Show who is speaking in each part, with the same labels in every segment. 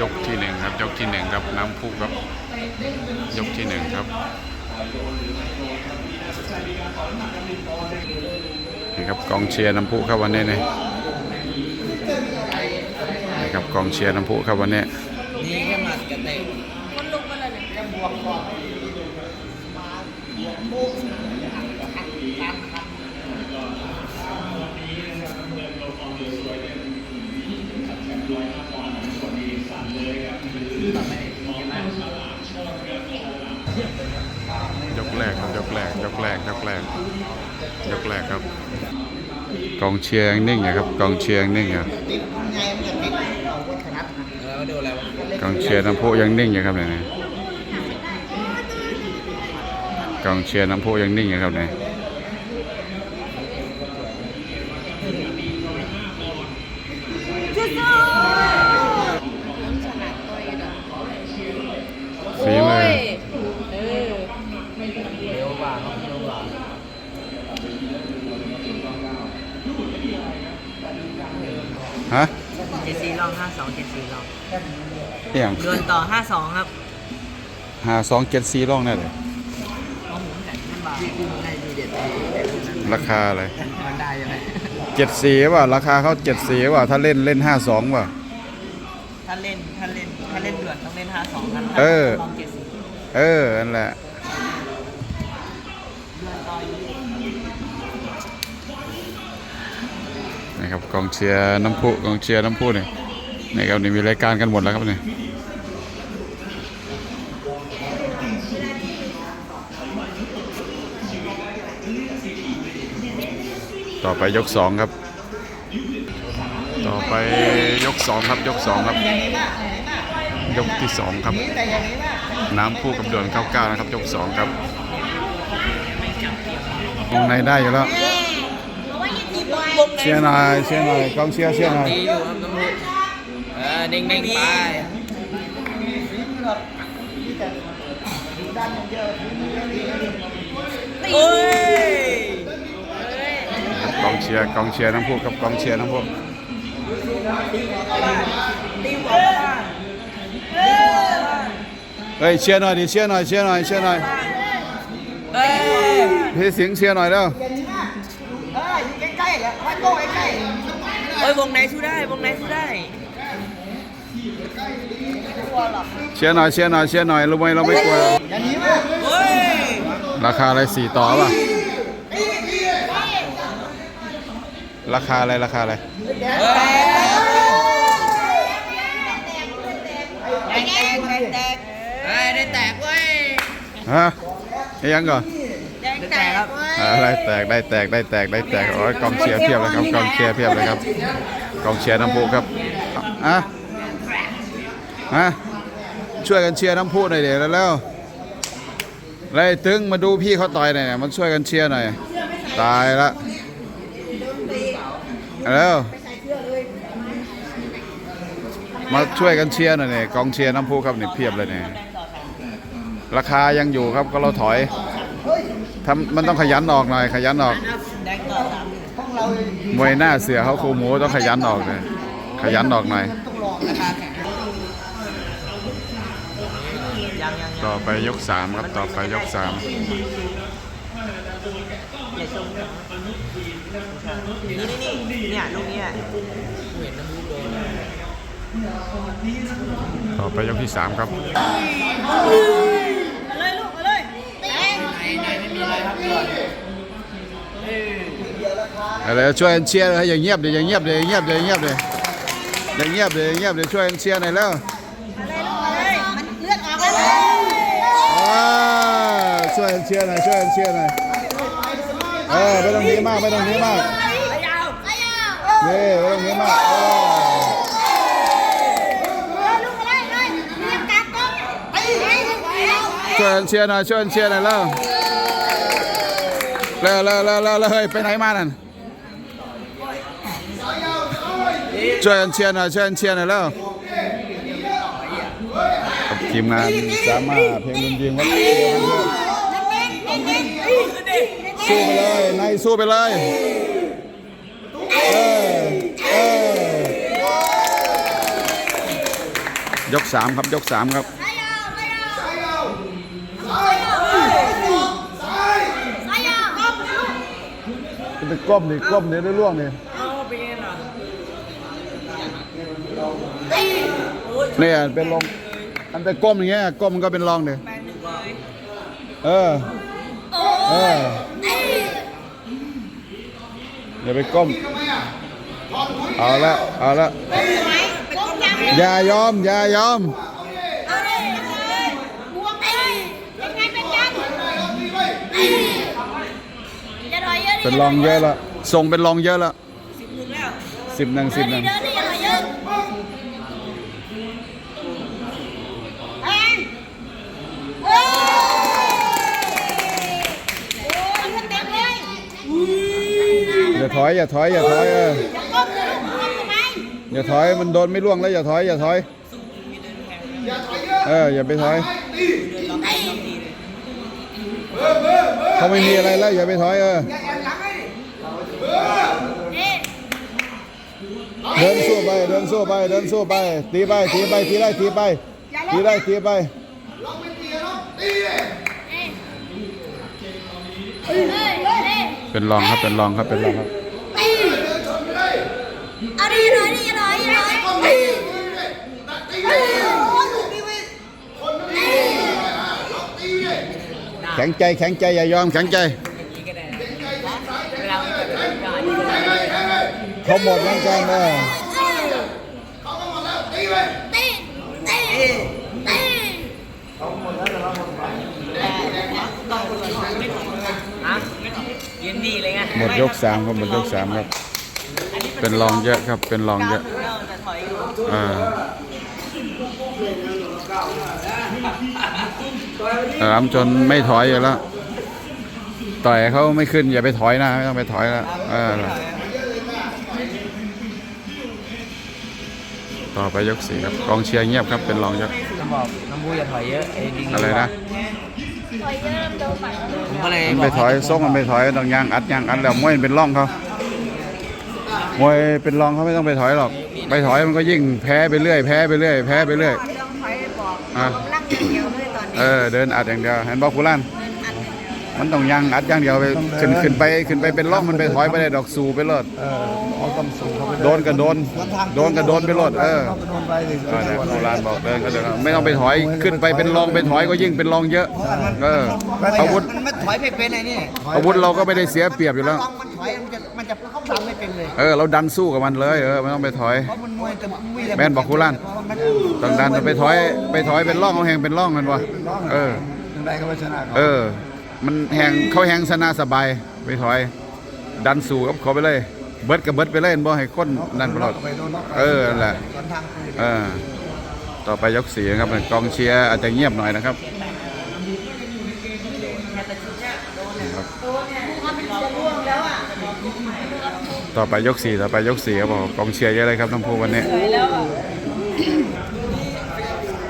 Speaker 1: ยกที่หนึ่งครับ ยกที่หนึ่งครับน้ำพุครับยกที่หนึ่งครับนี่ครับกองเชียร์น้ำพุครับวันนี้นี่นี่ครับกองเชียร์น้ำพุครับวันนี้
Speaker 2: นี่แค่มากับเตะ
Speaker 3: คนลุกมาเลยเนี่ย
Speaker 1: ยกแรกครับยกแรกยกแรกยกแรกยกแรกครับ กองเชียงนิ่งอะครับ กองเชียงนิ่งอยู่
Speaker 2: ติดไงมันจะ
Speaker 1: กองเชียร์น้ำพุยังนิ่งอยู่ครับเนี่ยกองเชียร์น้ำพุยังนิ่งอยู่ครับเนี่ย
Speaker 3: สู้ๆฉลาดตัวอยู่เนอะ
Speaker 1: ฝีมือ
Speaker 3: โยเออ
Speaker 2: เร็วกว่าครับเร็วกว่า
Speaker 1: ฮะ
Speaker 2: เจ็ด สี่ลองห้าสองเจ็ดสี่ลอง
Speaker 1: เอี่ยง
Speaker 2: เดินต่อห้าสองครับ
Speaker 1: หาสองเจ็ดสี่ร่องได้เลย
Speaker 2: เอาหมุนแต่มันบาที่กุ้งได้ดีเด็ด
Speaker 1: ราคาอะไร
Speaker 2: มันได้ยังไง
Speaker 1: เจ็ดสี่ว่ะราคาเขาเจ็ดสี่ว่ะถ้าเล่นเล่นห้าสองว่ะ
Speaker 2: ถ้าเล่นถ้าเล่นถ้าเล่นเดือดต้องเล่นห้าสองครับ
Speaker 1: เออ
Speaker 2: ลองเจ็ดสี่
Speaker 1: เออนั่นแหละ
Speaker 2: เดินต่ออยู่
Speaker 1: นะครับกองเชียร์น้ำพุกองเชียร์น้ำพุนี่ นี่ครับนี่มีรายการกันหมดแล้วครับนี่ต่อไปยกสองครับ ต่อไปยกสองครับยกสองครับ ยกที่สองครับ
Speaker 2: แต่อย่างนี้นะ
Speaker 1: น้ำพุกับเดือนเก้าเก้านะครับ ยกสองครับวงในได้อยู่แล้วเชียร์หน่อยเชียร์หน่อยกองเชียร์เชียร์หน่อย
Speaker 2: ดี อยู่ครับน้ำพุเออนิ่งๆไปโอ้ย
Speaker 1: กองเชียร์กองเชียร์น้ำพุกับกองเชียร์น้ำพุ
Speaker 2: ตีหัวบ้าน
Speaker 1: เฮ้ยเชียร์หน่อยดิเชียร์หน่อยเชียร์หน่อยเชียร์หน่อย
Speaker 2: เอ้ย
Speaker 1: พี่สิงห์เชียร์หน่อยเร็ว
Speaker 2: เอออยู่ใกล้ๆอะวัดโก้ใกล้ๆเอ้ยวงไหนสู้ได้วงไหนสู้ได้
Speaker 1: เชียร์หน่อยเชียร์หน่อยเชียร์หน่อยรู้ไหมเราไม่กลัว
Speaker 2: อย่างนี้มาเฮ้ย
Speaker 1: ราคาอะไรสี่ต่อป่ะ ราคาอะไรราคาอะไร
Speaker 2: เฮ้ยแตกแตกแตกเฮ้ยได้แตกเว้ย
Speaker 1: ฮะยังก่อน
Speaker 2: ได้แตกครับ
Speaker 1: อะไรแตกได้แตกได้แตกได้แตกโอ้ยกองเชียร์เพียบเลยครับกองเชียร์เพียบเลยครับกองเชียร์น้ำพุครับอะ ฮะช่วยกันเชียร์น้ำพุหน่อยเดี๋ยวแล้วๆเลยตึงมาดูพี่เขาต่อยหน่อยมันช่วยกันเชียร์หน่อย ตายละแล้วมาช่วยกันเชียร์หน่อยเนี่ยกองเชียร์น้ำพุครับเนี่ยเพียบเลยเนี่ยราคายังอยู่ครับก็เราถอยทำมันต้องขยันออกหน่อย ขยันออก
Speaker 2: ม
Speaker 1: วยหน้าเสือเขาโครูหมูต้องขยันออกเลยขยันออกหน่อย
Speaker 2: ต้องลองราคาแข็งยังยัง
Speaker 1: ต่อไปยกสามครับต่อไปยกสาม
Speaker 2: อย่าชมนะนี่นี่นี่เนี่ยลูกเนี้ยเห็นน้ำมูกโดน
Speaker 1: ต่อไปยกที่สามครับ
Speaker 3: เลยลูกมาเลยแตง
Speaker 2: ไหนไหนไม่มีอะไรครับเออ
Speaker 1: อะไรช่วยกันเชียร์เลยอย่างเงียบเดี๋ยวอย่างเงียบเดี๋ยวอย่างเงียบเดี๋ยวอย่างเงียบเลยอย่างเงียบเดี๋ยวอย่างเงียบเดี๋ยวช่วยกันเชียร์หน่อยแล้ว
Speaker 3: เลยมันเลือดออกแล้ว
Speaker 1: อ่า ช่วยกันเชียร์หน่อยช่วยกันเชียร์หน่อยเออไม่ต้องนีมากไม่ต้องนีมาก
Speaker 3: ยาวายาว
Speaker 1: นี่ไม่ต้องนีมากเออ
Speaker 3: มาเลยเลยเรียก
Speaker 1: ช่วยกันเชียร์หน่อยช่วยกันเชียร์หน่อยแล้วเร็วเร็วเร็วเร็วเฮ้ยไปไหนมานั่นช่วยกันเชียร์หน่อยช่วยกันเชียร์หน่อยแล้ว ทีมงานสามารถเพลงดนตรีวัดเชียร์กันด้วยสู้ไปเลยนายสู้ไปเลยเออเออยกสามครับยกสามครับไปก้มดิก้มเดี๋ยวได้ล่วงเนี่ย
Speaker 2: เอาเป็นไงล่ะ
Speaker 1: เนี่ยเป็นลง อันไปก้มอย่างเงี้ยก้มมันก็เป็นรองเดี๋ย
Speaker 2: แปดหนึ่งเลย
Speaker 1: เออเออ อย่าไปก้ม เอาละเอาละอย่ายอมอย่ายอมเป็นรองเยอะละส่งเป็นรองเยอะละ
Speaker 2: สิบหนึ่งแล้ว
Speaker 1: สิบหนึ่งสิบหนึ่ง
Speaker 3: เดินดิอย่าถอยเยอะแอนโอ้ยโอ้ยขึ้นเต็มเลย
Speaker 1: อย่าถอยอย่าถอยอย่าถอยเออ
Speaker 3: อย่า
Speaker 1: ถอยมันโดนไม่ล่วงแล้วอย่าถอยอย่าถอยเอออย่าไปถอยเขาไม่มีอะไรแล้วอย่าไปถอยเออเดินสู้ไปเดินสู้ไปเดินสู้ไปตีไปตีไปตีได้ตีไปตีได้ตีไป
Speaker 3: นี่เฮ้ยเฮ้ยเฮ้ย
Speaker 1: เป็นรองครับเป็นรองครับเป็นรองครับ
Speaker 3: ตีเอาดิอย่าถอยดิอย่าถอยอย่าถอยตีตีโอ้ยลูกนี่เว้ยตี
Speaker 1: แข็งใจแข็งใจอย่ายอมแข็งใจ
Speaker 2: อย่างนี้ก็ได้นะเวลามันเกิดเหตุการณ์นี้ก็ได้
Speaker 1: เขาหมดเหมือนกันเออ
Speaker 3: ตีตีตีตี
Speaker 2: ต้องตรวจสอบไม่ถอยฮะ ยินดีเลยไง
Speaker 1: หมดยกสามครับหมดยกสามครับ เป็นรองเยอะครับ เป็นรองเยอะ
Speaker 2: เราจะถอยอยู่
Speaker 1: เออสามจนไม่ถอยอยู่แล้ว ต่อยเขาไม่ขึ้นอย่าไปถอยนะ ไม่ต้องไปถอยแล้วเออต่อไปยกสี่ครับกองเชียร์เงียบครับเป็นรองเยอะ
Speaker 2: จะบอกน้ำบูอย่าถอยเยอะไอ้ดิง
Speaker 1: อะไรนะ
Speaker 2: ผมก็เลย
Speaker 1: มัน
Speaker 2: บ
Speaker 1: ไป
Speaker 2: อก
Speaker 1: ถอยส่งมันไปถอยต้องยางอัดยางอัดแล้วมวยมันเป็นร่องเขามวยเป็นรองเขาไม่ต้องไปถอยหรอก ไปถอยมันก็ยิ่งแพ้ไปเรื่อยแพ้ไปเรื่อยแพ้ไปเรื่อย
Speaker 3: เรื่องถอยบอก
Speaker 1: อะ
Speaker 3: นั่งอย่างเดียวเลยตอนนี้
Speaker 1: เออเดินอัดอย่างเดียวเห็นบอกคุล่าน มันต้องยางอัดอย่างเดียวไปขึ้นขึ้นไปขึ้นไปเป็นร่องมันไปถอยไปได้ดอกสูไปรถ
Speaker 4: เออเอาต้องสูงเข้าไป
Speaker 1: โดนก็โดนโดนก็โดนไปรถเออ
Speaker 4: เข้าไปโดนไปสิ
Speaker 1: เออเนี่ยโบราณบอกเดินก็เดินไม่ต้องไปถอยขึ้นไปเป็นรองไปถอยก็ยิ่งเป็นรองเยอะเอออาวุธ
Speaker 2: มันไม่ถอยไม่เป็นไอ้นี่
Speaker 1: อาวุธเราก็ไม่ได้เสียเปรียบอยู่แล้ว
Speaker 2: ลองมันถอยมันจะมันจะเข้าทำไม่เป็นเลย
Speaker 1: เออเราดันสู้กับมันเลยเออไม่ต้องไปถอย
Speaker 2: เพราะมันมวยแต่มีแต่
Speaker 1: แม่นบอกครูลั่น ต้องดันไปถอยไปถอยเป็นร่องเขาแหงเป็นร่องกันวะเออ
Speaker 4: ถึงได้เขาไปชนะเขา
Speaker 1: เออ มันแหงเขาแหงชนะสบายไปถอย ดันสู่กับเขาไปเลย เบิดกับเบิดไปเลยบ่ให้คนนั่นไปหรอก
Speaker 4: ไปโดนน็อก
Speaker 1: เออนั่นแหละ
Speaker 2: ตอนทางคือ
Speaker 1: เออต่อไปยกสีนะครับกองเชียร์อาจจะเงียบหน่อยนะครับครับต่อไปยกสี่ต่อไปยกสี่ครับผมกองเชียร์เยอะเลยครับน้ำพุวันนี้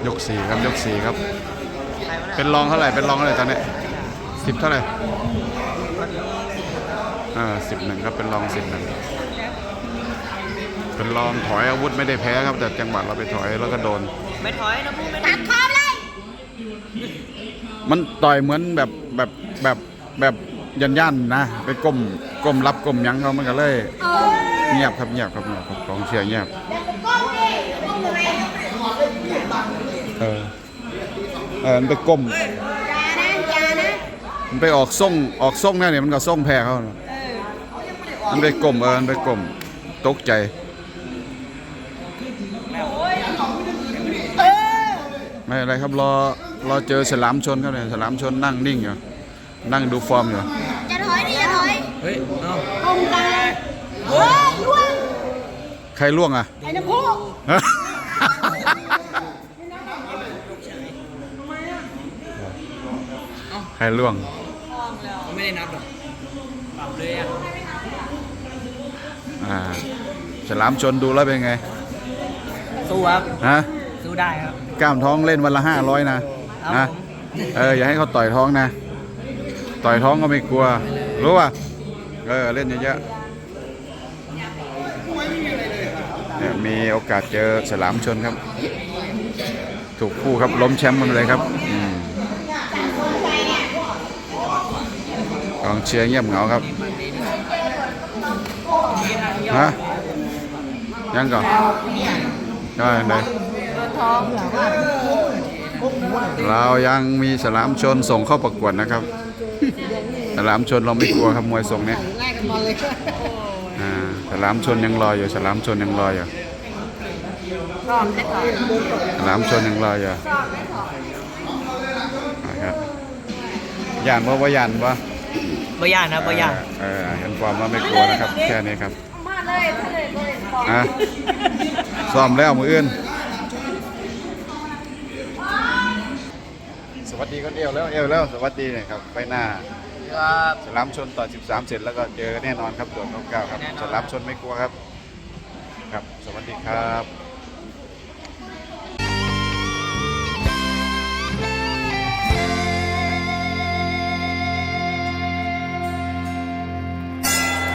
Speaker 1: ยกสี่ครับยกสี่ครับ เป็นรองเท่าไหร่เป็นรองเท่าไหร่ตอนนี้ สิบเท่าไหร่อ่าสิบหนึ่งครับเป็นรองสิบหนึ่งเป็นรองถอยอาวุธไม่ได้แพ้ครับ แต่จังหวะเราไปถอยแล้วก็โดน
Speaker 2: ไม่ถอยนะพูดไม่
Speaker 3: ตัดคอเลย
Speaker 1: มันต่อยเหมือนแบบแบบแบบแบบยันยันๆนะ ไปก้มก้มรับก้มหยั้งเขามันก็เลย
Speaker 3: เออ
Speaker 1: เงียบครับเงียบครับเงียบครับกองเชียร์เงียบ
Speaker 3: ก้มดิก้มทำไม
Speaker 1: เออเออมันไปก้ม
Speaker 3: อย่านะอย่านะ
Speaker 1: มันไปออกส่งออกส่งแน่เนี่ยมันก็ส่งแพ้เขาน่ะมันไปกลมเออมันไปกลมตกใจ
Speaker 3: เออ
Speaker 1: ไม่อะไรครับรอรอเจอฉลามชนครับเนี่ยฉลามชนนั่งนิ่งอยู่นั่งดูฟอร์มอยู่
Speaker 3: จะถอยดิอย่าถอย
Speaker 2: เฮ้ยเอ้า
Speaker 3: ก้มกลางเฮ้ยล่วง
Speaker 1: ใครล่วงอะ
Speaker 3: ไอ้น้ำพุ
Speaker 1: ใครล่วง
Speaker 2: ไม่ได้นับหรอกปรับเลยอะ
Speaker 1: อ่าฉลามชนดูแล้วเป็นไง
Speaker 2: สู้ครับ
Speaker 1: ฮะ
Speaker 2: สู้ได้ครับ
Speaker 1: กล้ามท้องเล่นวันละห้าร้อยนะ
Speaker 2: ครั
Speaker 1: นะ
Speaker 2: บผม
Speaker 1: เอออย่าให้เขาต่อยท้องนะ ต่อยท้องก็ไม่กลัว รู้ป่ะเออเล่นเยอะๆเนี่ยมีโอกาสเจอฉลามชนครับ ถูกคู่ครับล้มแชมป์มันเลยครับ กองเชียร์เงียบเหงาครับฮะยังก่อนก็ไหนเรายังมีฉลามชนส่งเข้าประกวดนะครับฉลามชนเราไม่กลัวครับมวยทรงเนี้ยอ่าฉลามชนยังรออยู่ฉลามชนยังรออยู่ฉลามชนยังรออยู่นะครับย่านว่าว่าย่านว่า
Speaker 2: บ่ย่านนะบ่ย่าน
Speaker 1: เออเห็นความว่าไม่กลัวนะครับ แค่นี้ครับ
Speaker 3: มาเลยทะเลเลยบอก
Speaker 1: อะซ้อมแล้วมืออื่น สวัสดีก็เอวแล้วเอวแล้วสวัสดีเนี่ยครับไปหน้า
Speaker 2: ครับ
Speaker 1: ฉลามชนต่อ 13 เสร็จแล้วก็เจอแน่นอนครับโดดนกเก้าครับ
Speaker 2: แน่นอน
Speaker 1: ฉลามชนไม่กลัวครับ ครับ สวัสดีครับ